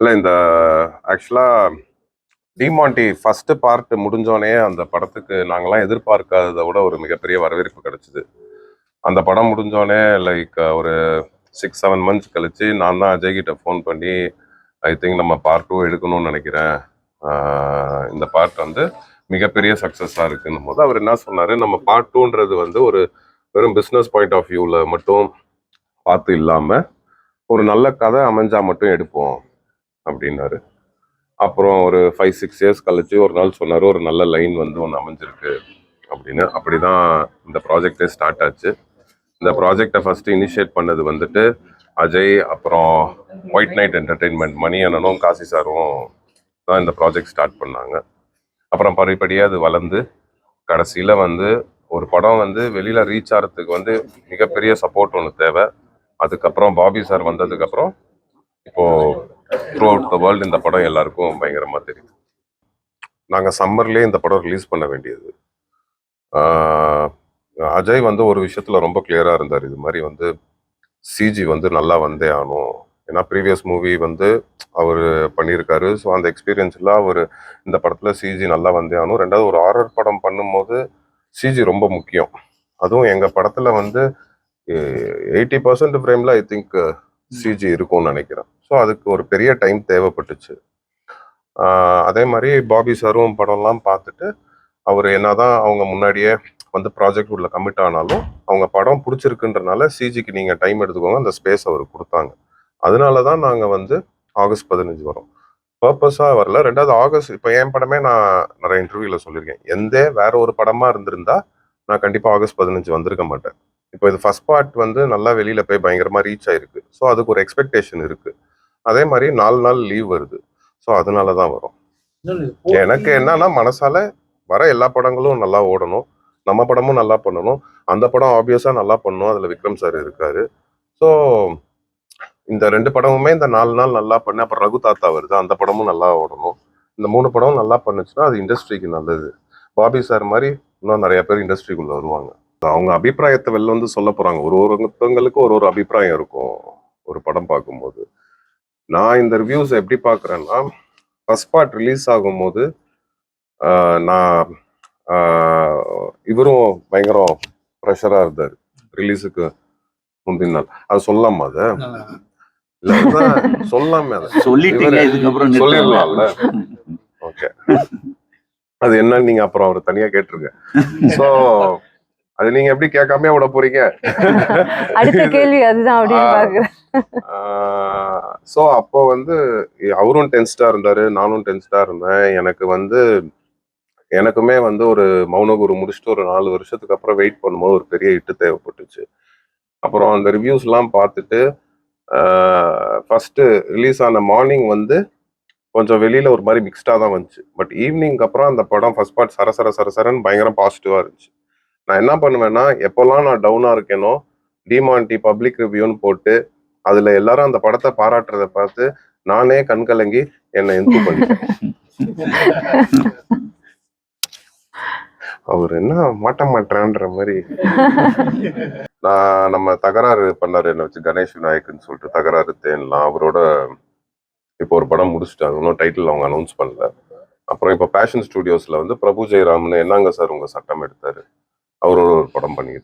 இல்லை இந்த ஆக்சுவலாக டிமாண்டி ஃபஸ்ட்டு பார்ட் முடிஞ்சோடனே அந்த படத்துக்கு நாங்களாம் எதிர்பார்க்காததை விட ஒரு மிகப்பெரிய வரவேற்பு கிடச்சிது. அந்த படம் முடிஞ்சோடனே லைக் ஒரு சிக்ஸ் செவன் மந்த்ஸ் கழித்து நான் தான் அஜய்கிட்ட ஃபோன் பண்ணி ஐ திங்க் நம்ம பார்ட் டூ எடுக்கணும்னு நினைக்கிறேன். இந்த பார்ட் வந்து மிகப்பெரிய சக்ஸஸாக இருக்குன்னும் போது அவர் என்ன சொன்னார் நம்ம பார்ட் டூன்றது வந்து ஒரு வெறும் பிஸ்னஸ் பாயிண்ட் ஆஃப் வியூவில் மட்டும் பார்த்து இல்லாமல் ஒரு நல்ல கதை அமைஞ்சால் மட்டும் எடுப்போம். அப்படின்னாரு. அப்புறம் ஒரு ஃபைவ் சிக்ஸ் இயர்ஸ் கழிச்சு ஒரு நாள் சொன்னார் ஒரு நல்ல லைன் வந்து ஒன்று அமைஞ்சிருக்கு. அப்படின்னு. அப்படி தான் இந்த ப்ராஜெக்டே ஸ்டார்ட் ஆச்சு. இந்த ப்ராஜெக்டை ஃபஸ்ட்டு இனிஷியேட் பண்ணது வந்துட்டு அஜய் அப்புறம் ஒயிட் நைட் என்டர்டெயின்மெண்ட் மணி அண்ணனும் காசி சாரும் தான் இந்த ப்ராஜெக்ட் ஸ்டார்ட் பண்ணாங்க. அப்புறம் படிப்படியாக அது வளர்ந்து கடைசியில் வந்து ஒரு படம் வந்து வெளியில் ரீச் ஆகிறதுக்கு வந்து மிகப்பெரிய சப்போர்ட் ஒன்று தேவை. அதுக்கப்புறம் பாபி சார் வந்ததுக்கப்புறம் இப்போது த்ரூ அவுட் த வேர்ல்டு இந்த படம் எல்லாருக்கும் பயங்கரமாக தெரியுது நாங்கள் சம்மர்லேயே இந்த படம் ரிலீஸ் பண்ண வேண்டியது. அஜய் வந்து ஒரு விஷயத்துல ரொம்ப கிளியரா இருந்தார். இது மாதிரி வந்து சிஜி வந்து நல்லா வந்தே ஆகணும். ஏன்னா ப்ரீவியஸ் மூவி வந்து அவர் பண்ணியிருக்காரு. ஸோ அந்த எக்ஸ்பீரியன்ஸ்ல அவர் இந்த படத்துல சிஜி நல்லா வந்தே ஆகணும். ரெண்டாவது ஒரு ஹாரர் படம் பண்ணும்போது சிஜி ரொம்ப முக்கியம். அதுவும் எங்க படத்துல வந்து எயிட்டி பர்சன்ட் ஃப்ரேம்ல ஐ திங்க் சிஜி இருக்கும்னு நினைக்கிறேன். ஸோ அதுக்கு ஒரு பெரிய டைம் தேவைப்பட்டுச்சு. அதே மாதிரி பாபி சாரும் படம்லாம் பார்த்துட்டு அவர் என்னதான் அவங்க முன்னாடியே வந்து ப்ராஜெக்ட் உள்ள கமிட் ஆனாலும் அவங்க படம் பிடிச்சிருக்குன்றனால சிஜிக்கு நீங்கள் டைம் எடுத்துக்கோங்க அந்த ஸ்பேஸ் அவர் கொடுத்தாங்க. அதனால தான் நாங்கள் வந்து ஆகஸ்ட் பதினஞ்சு வரோம். பர்பஸாக வரல. ரெண்டாவது ஆகஸ்ட் இப்போ என் படமே நான் நிறைய இன்டர்வியூவில் சொல்லியிருக்கேன். எந்த வேற ஒரு படமாக இருந்திருந்தா நான் கண்டிப்பாக ஆகஸ்ட் பதினஞ்சு வந்திருக்க மாட்டேன். இப்போ இது ஃபர்ஸ்ட் பார்ட் வந்து நல்லா வெளியில் போய் பயங்கரமாக ரீச் ஆயிருக்கு. ஸோ அதுக்கு ஒரு எக்ஸ்பெக்டேஷன் இருக்குது அதே மாதிரி நாலு நாள் லீவ் வருது. ஸோ அதனால தான் வரும் எனக்கு என்னன்னா மனசால வர எல்லா படங்களும் நல்லா ஓடணும். நம்ம படமும் நல்லா பண்ணணும். அந்த படம் ஆப்வியஸா நல்லா பண்ணணும். அதுல விக்ரம் சார் இருக்காரு. ஸோ இந்த ரெண்டு படமுமே இந்த நாலு நாள் நல்லா பண்ணு அப்புறம் ரகு தாத்தா வருது. அந்த படமும் நல்லா ஓடணும். இந்த மூணு படமும் நல்லா பண்ணுச்சுன்னா அது இண்டஸ்ட்ரிக்கு நல்லது. பாபி சார் மாதிரி இன்னும் நிறைய பேர் இண்டஸ்ட்ரிக்குள்ள வருவாங்க. அவங்க அபிப்பிராயத்தை வெளில வந்து சொல்ல போறாங்க. ஒரு ஒருத்தவங்களுக்கும் ஒரு ஒரு அபிப்பிராயம் இருக்கும். ஒரு படம் பார்க்கும்போது. நான் இந்த ரிவ்யூஸ் எப்படி பார்க்குறேன்னா ஃபர்ஸ்ட் பார்ட் ரிலீஸ் ஆகும்போது நான் இவரும் பயங்கரம் ப்ரெஷராக இருந்தார். ரிலீஸுக்கு முந்தின நாள். அது சொல்லலாமா அதை? சொல்லாமே அதை. சொல்லிடலாம்ல. ஓகே அது என்னன்னு நீங்க அப்புறம் அவர் தனியா கேட்டுருங்க. சோ அது நீங்க எப்படி கேட்காம விட போறீங்க? அடுத்த கேள்வி அதுதான் அப்படின்னு ஸோ அப்போ வந்து அவரும் டென்ஸ்டா இருந்தாரு நானும் டென்ஸ்டா இருந்தேன். எனக்கு வந்து எனக்குமே வந்து ஒரு மௌனகுரு முடிச்சுட்டு ஒரு நாலு வருஷத்துக்கு அப்புறம் வெயிட் பண்ணும்போது ஒரு பெரிய இட்டு தேவைப்பட்டுச்சு. அப்புறம் அந்த ரிவ்யூஸ்லாம் பார்த்துட்டு ஃபர்ஸ்ட் ரிலீஸ் ஆன மார்னிங் வந்து கொஞ்சம் வெளியில ஒரு மாதிரி மிக்ஸ்டா தான் வந்துச்சு. பட் ஈவினிங்க்கு அப்புறம் அந்த படம் ஃபர்ஸ்ட் பார்ட் சரசர சரசரன்னு பயங்கரம் பாசிட்டிவா இருந்துச்சு. நான் என்ன பண்ணுவேன்னா எப்போல்லாம் நான் டவுனா இருக்கேனோ டிமான்டி பப்ளிக் ரிவ்யூன்னு போட்டு அதுல எல்லாரும் அந்த படத்தை பாராட்டுறத பார்த்து நானே கண்கலங்கி என்னை எந்து பண்ணிட்டேன். அவர் என்ன மாட்ட மாட்டேன்ற மாதிரி. நான் நம்ம தகராறு பண்ணாரு என்ன வச்சு கணேஷ் விநாயக்குன்னு சொல்லிட்டு தகராறு தேன்லாம். அவரோட இப்போ ஒரு படம் முடிச்சுட்டாங்க. இன்னும் டைட்டில் அவங்க அனௌன்ஸ் பண்ணல. அப்புறம் இப்போ பேஷன் ஸ்டுடியோஸில் வந்து பிரபு ஜெயராம்னு என்னங்க சார் உங்கள் சட்டம் எடுத்தாரு? அவர் ஒரு படம் பண்ணிட்டு